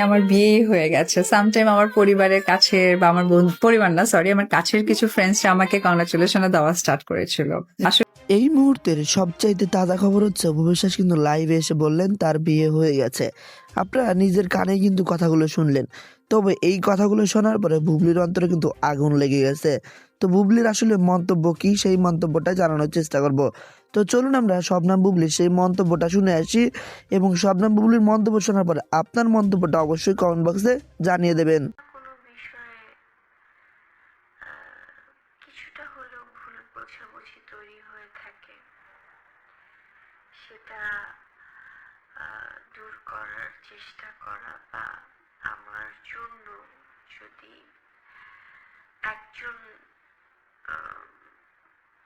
আমার বিয়ে হয়ে গেছে। সামটাইম আমার পরিবারের কাছের বা আমার পরিবার না সরি আমার কাছের কিছু ফ্রেন্ডসরা আমাকে কংগ্রাচুলেশন দেওয়া স্টার্ট করেছিল। এই মুহূর্তের সবচাইতে তাজা খবর হচ্ছে ভবিষ্যাস কিন্তু লাইভে এসে বললেন, তার বিয়ে হয়ে গেছে। আপনারা নিজের কানে কিন্তু কথাগুলো শুনলেন। তবে এই কথাগুলো শোনার পরে বুবলির অন্তরে কিন্তু আগুন লেগে গেছে। তো বুবলির আসলে মন্তব্য কি? সেই মন্তব্যটা জানানোর চেষ্টা করব। তো চলুন আমরা শবনাম বুবলির সেই মন্তব্যটা শুনে আসি এবং শবনাম বুবলির মন্তব্য শোনার পরে আপনার মন্তব্যটা অবশ্যই কমেন্ট বক্সে জানিয়ে দেবেন।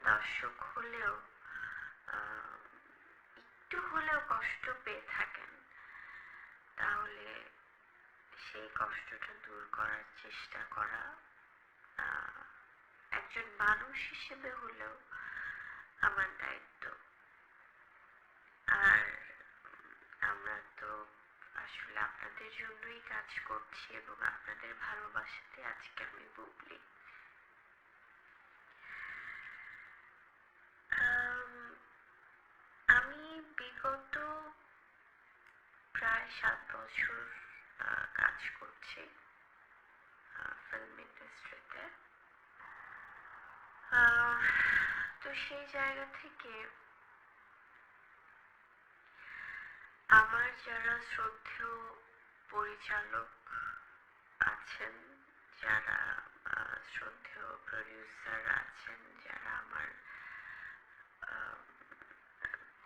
দর্শক হলেও একটু হলেও কষ্ট পেয়ে থাকেন। তাহলে সেই কষ্টটা দূর করার চেষ্টা করা একজন মানুষ হিসেবে হলেও আমার দায়িত্ব। আর আমরা তো আসলে আপনাদের জন্যই কাজ করছি এবং আপনাদের ভালোবাসাতে আজকে আমি বুবলি আম, আমি বিগত প্রায় সাত বছর কাজ করছি ফিল্ম ইন্ডাস্ট্রিতে তো। সেই জায়গা থেকে আমার যারা শ্রদ্ধেয় পরিচালক আছেন, যারা শ্রদ্ধেয় প্রডিউসার আছেন, যারা আমার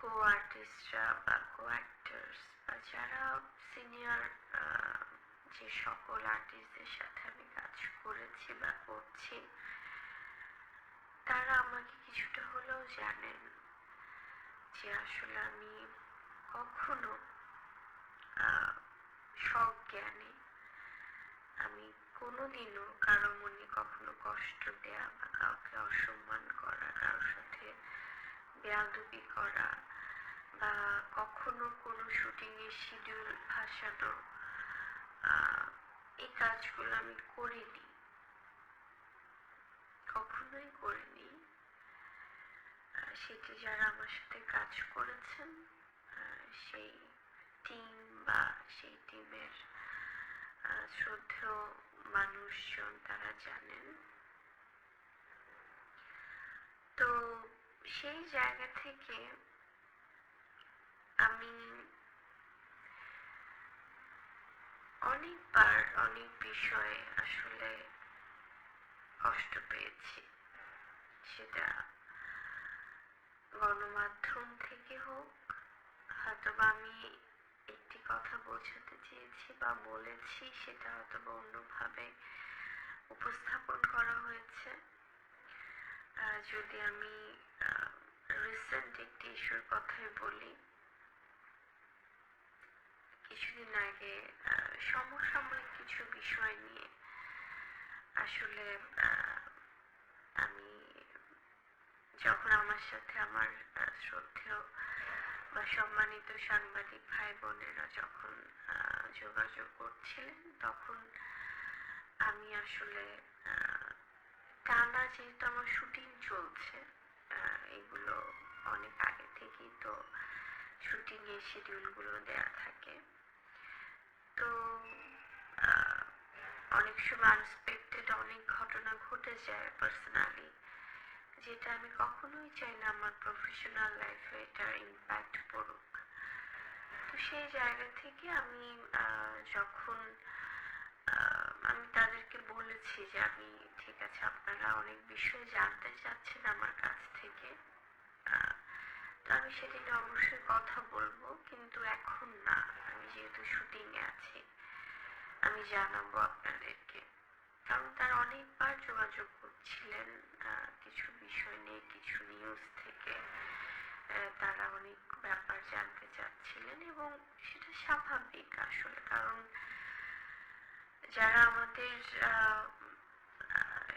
কো আর্টিস্টরা বা কো বা যারা সিনিয়র যে সকল আর্টিস্টদের সাথে আমি কাজ করেছি বা করছি, তারা আমাকে কিছুটা হলেও জানেন যে আসলে আমি কখনো সজ্ঞানে। আমি কোনোদিনও কারও মনে কখনো কষ্ট দেয়া বা কাউকে অসম্মান করা, কারোর সাথে বেয়াদবি করা বা কখনো কোনো শুটিংয়ের শিডিউল ভাসানো এই কাজগুলো আমি করিনি। কখনোই করিনি। সেটি যারা আমার সাথে কাজ করেছেন সেই টিম বা সেই টিমের শ্রদ্ধেয় মানুষজন তারা জানেন তো সেই জায়গা থেকে আমি অনেকবার অনেক বিষয়ে আসলে কষ্ট পেয়েছি। সেটা গণমাধ্যম থেকে হোক হয়তো বা আমি একটি কথা বোঝাতে চেয়েছি বা বলেছি, সেটা হয়তো বা অন্যভাবে উপস্থাপন করা হয়েছে। যদি আমি রিসেন্ট একটি ইস্যুর কথাই বলি, কিছুদিন আগে সমসাময়িক কিছু বিষয় নিয়ে আসলে আমি যখন আমার সাথে আমার শ্রদ্ধেয় বা সম্মানিত সাংবাদিক ভাই বোনেরা যখন যোগাযোগ করছিলেন, তখন আমি আসলে টানা যেহেতু আমার শুটিং চলছে এগুলো অনেক আগে থেকেই তো শুটিং এর শিডিউলগুলো দেয়া থাকে। তো অনেক সময় আনএক্সপেক্টেড অনেক ঘটনা ঘটে যায় পার্সোনালি যেটা আমি কখনোই চাই না আমার প্রফেশনাল লাইফে এটার ইম্প্যাক্ট পড়ুক। তো সেই জায়গা থেকে আমি যখন বলেছি যে আমি ঠিক আছে, আপনারা অনেক বিষয় জানতে চাচ্ছেন আমার কাছ থেকে। তো আমি সেটা নিয়ে অবশ্যই কথা বলব, কিন্তু এখন না। আমি যেহেতু শুটিং এ আছি, আমি জানাব আপনাদেরকে। কারণ তারা অনেকবার যোগাযোগ করছিলেন কিছু বিষয় নিয়ে, কিছু নিউজ থেকে। তারা অনেক ব্যাপার জানতে চাচ্ছিলেন এবং সেটা স্বাভাবিক আসলে, কারণ যারা আমাদের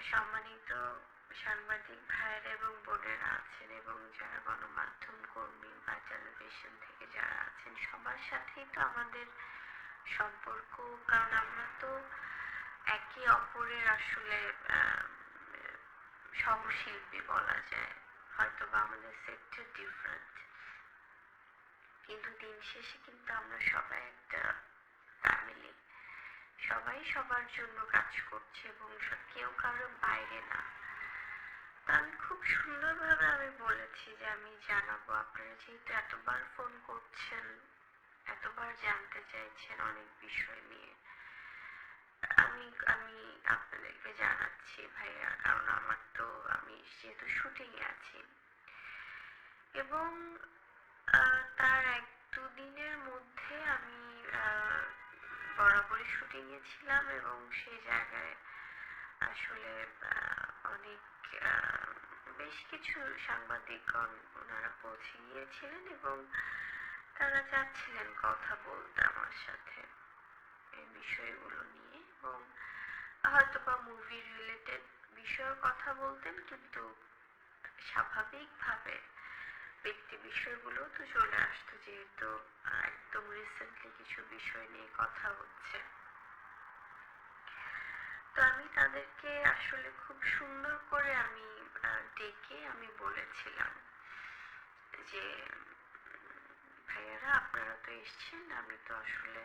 সম্মানিত সাংবাদিক ভাইয়েরা এবং বোনেরা আছেন এবং যারা গণমাধ্যম কর্মী বা টেলিভিশন থেকে যারা আছেন, সবার সাথেই তো আমাদের সম্পর্ক। কারণ আমরা তো একে অপরের আসলে সহশিল্পী বলা যায়। হয়তো বা আমাদের সেক্টর ডিফারেন্ট কিন্তু দিন শেষে কিন্তু আমরা সবাই একটা ফ্যামিলি সবাই সবার জন্য কাজ করছে এবং কেউ কারও বাইরে না। আমি খুব সুন্দরভাবে আমি বলেছি যে আমি জানাব, আপনারা যেহেতু এতবার ফোন করছেন, এতবার জানতে চাইছেন অনেক বিষয় নিয়ে। আমি আমি আপনাদেরকে জানাচ্ছি ভাইয়া, কারণ আমার তো, আমি যেহেতু শুটিং এ আছি। এবং তার এক দুদিনের মধ্যে বরাবরই শুটিং এ ছিলাম এবং সেই জায়গায় আসলে অনেক বেশ কিছু সাংবাদিকগণ ওনারা পৌঁছে গিয়েছিলেন এবং তারা চাচ্ছিলেন কথা বলতে আমার সাথে এই বিষয়গুলো নিয়ে এবং হয়তো বা মুভি রিলেটেড বিষয়ে কথা বলতেন, কিন্তু স্বাভাবিকভাবে ব্যক্তি বিষয়গুলো তো চলে আসতো যেহেতু একদম রিসেন্টলি কিছু বিষয় নিয়ে কথা হচ্ছে। তো আমি তাদেরকে আসলে খুব সুন্দর করে আমি ডেকে আমি বলেছিলাম যে, ভাইয়ারা, আপনারা তো এসছেন, আমি তো আসলে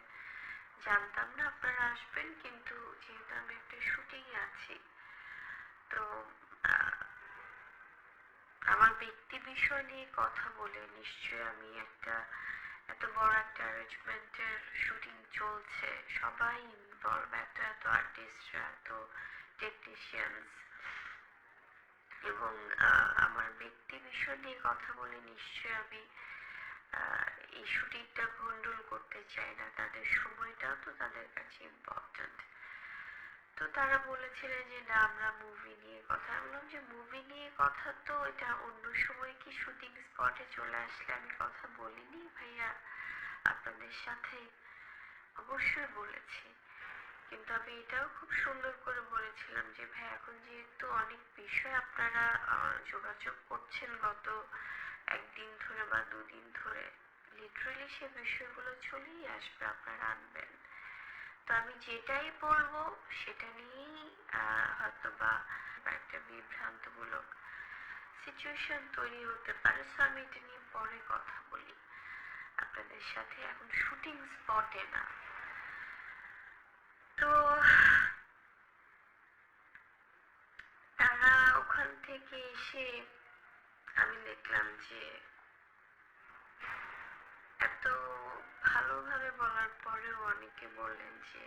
জানতাম না, আপনারা আসবেন কিন্তু যেহেতু আমি একটা শুটিং আছি তো আহ, আমার ব্যক্তি বিষয় নিয়ে কথা বলে, নিশ্চয়ই আমি একটা এত বড় একটা অ্যারেঞ্জমেন্টের শুটিং চলছে। সবাই ইনভলভ এত এত আর্টিস্টরা এত টেকনিশিয়ানস এবং আমার ব্যক্তি বিষয় নিয়ে কথা বলে নিশ্চয়ই আমি এই শুটিংটা ভন্ডুল করতে চাই না। তাদের সময়টাও তো তাদের কাছে ইম্পর্ট্যান্ট তো তারা বলেছিলেন যে, না, আমরা মুভি নিয়ে কথা আমি বললাম যে মুভি নিয়ে কথা তো, এটা অন্য সময় কি শুটিং স্পটে চলে আসলে আমি কথা বলিনি? ভাইয়া আপনাদের সাথে অবশ্যই বলেছি। কিন্তু আমি এটাও খুব সুন্দর করে বলেছিলাম যে, ভাই, এখন যেহেতু অনেক বিষয় আপনারা যোগাযোগ করছেন গত একদিন ধরে বা দুদিন ধরে লিটারালি সে বিষয়গুলো চলেই আসবে, আপনারা আনবেন। তো আমি যেটাই বলব, সেটা নিয়েই হয়তো বা একটা বিভ্রান্তমূলক সিচুয়েশন তৈরি হতে পারে। সো আমি এটা নিয়ে পরে কথা বলি। আপনাদের সাথে এখন শুটিং স্পটে না। তো, তারা ওখান থেকে এসে আমি দেখলাম যে এত ভালোভাবে বলার পরেও অনেকে বললেন যে